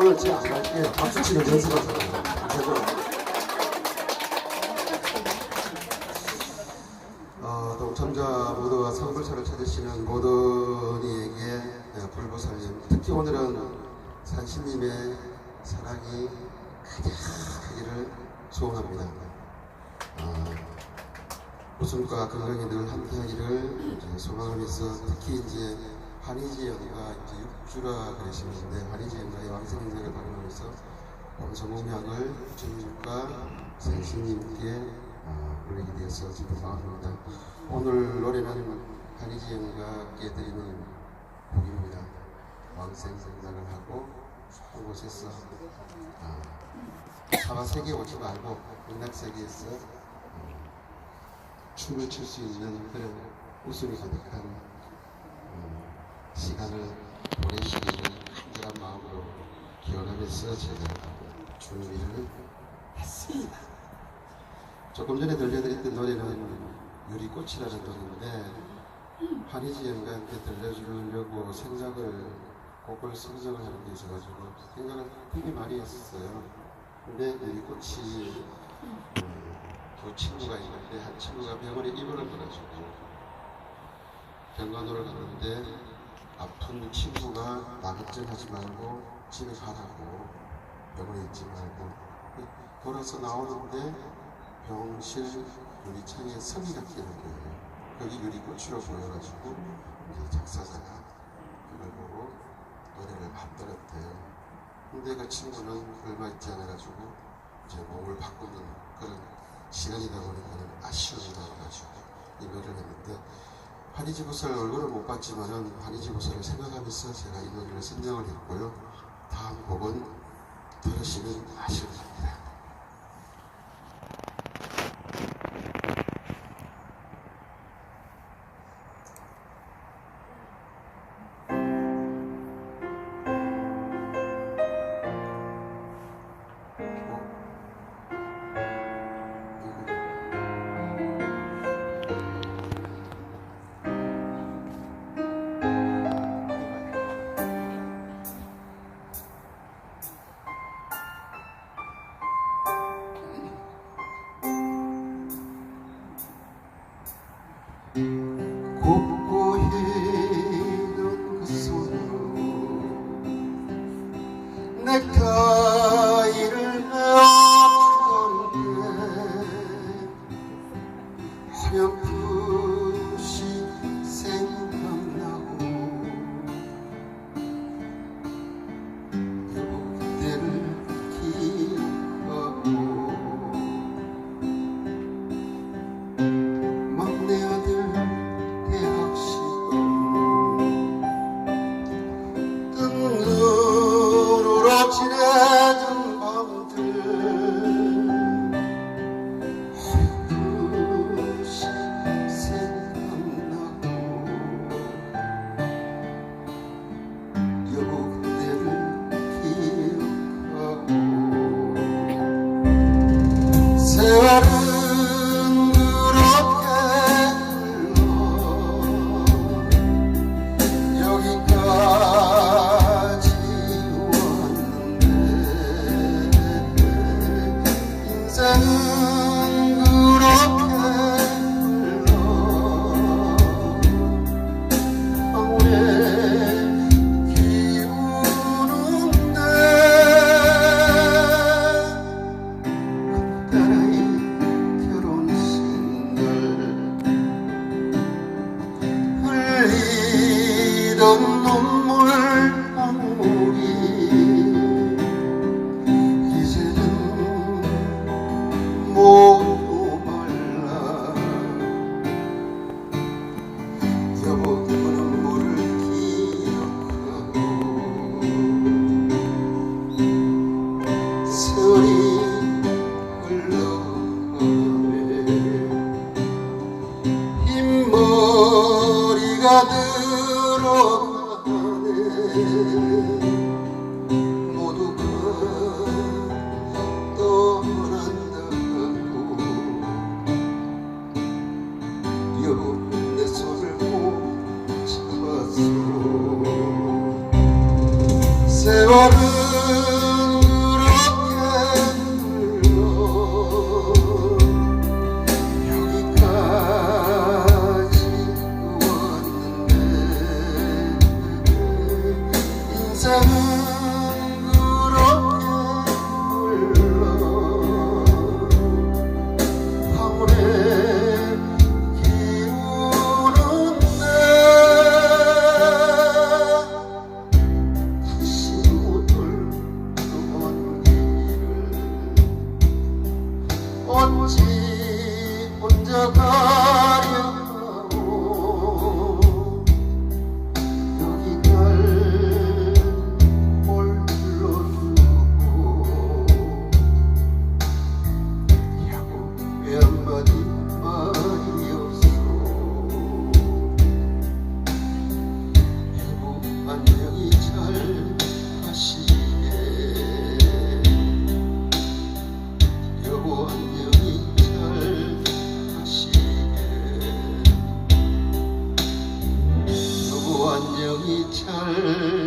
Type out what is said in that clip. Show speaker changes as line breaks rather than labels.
오늘 제가 안 갈게요. 박수 치는 연습하잖아요. 어, 동참자 모두가 상불차를 찾으시는 모든 이에게 네, 불보살님 특히 오늘은 산신님의 사랑이 가장 크기를 소원합니다. 아, 웃음과 건강이 늘 함께하기를 이제 소망하면서 특히 이제 한의지 연가 이제 육주라 그러시는데 한의지 연가의 왕생인생을 발음하면서 범성공명을 주님과 아, 올리게 되어서 기쁜 마음입니다. 오늘 노래는 한의지 연가께 드리는 곡입니다. 왕생생각을 하고 좋은 곳에서 아, 사과 세계 오지 말고 극락 세계에서 춤을 출 수 있는 그런 웃음이 가득한 음, 시간을 보내시기를 간절한 마음으로 기원하면서 제가 준비를 했습니다. 조금 전에 들려드렸던 노래는 유리꽃이라는 노래인데 한희지 연가한테 들려주려고 생각을 곡을 선정을 하는 데 있어가지고 생각을 되게 많이 했었어요. 근데 유리꽃이 음, 두 친구가 있는데 한 친구가 병원에 입원을 해가지고 병간호를 갔는데 아픈 친구가 나급증하지 말고 집에 가라고 병원에 있지 말고 돌아서 나오는데 병실 유리창에 성이가 끼는 거예요. 거기 유리꽃으로 보여가지고 이제 작사자가 그걸 보고 노래를 만들었대요. 근데 그 친구는 얼마 있지 않아가지고 이제 몸을 바꾸는 그런 시간이다 보니까는 아쉬움이 나와가지고 이 노래를 했는데 한이지부설 얼굴을 못 봤지만은 한이지부설을 생각하면서 제가 이 노래를 선정을 했고요. 다음 곡은 들으시면 아실 겁니다. nectar. 세월 흘리던 눈물 방울이 이제는 모두 말라. 여보 그 눈물을 기억하고 세월이 흘러가네. 흰머리가 들 Se va I was Time.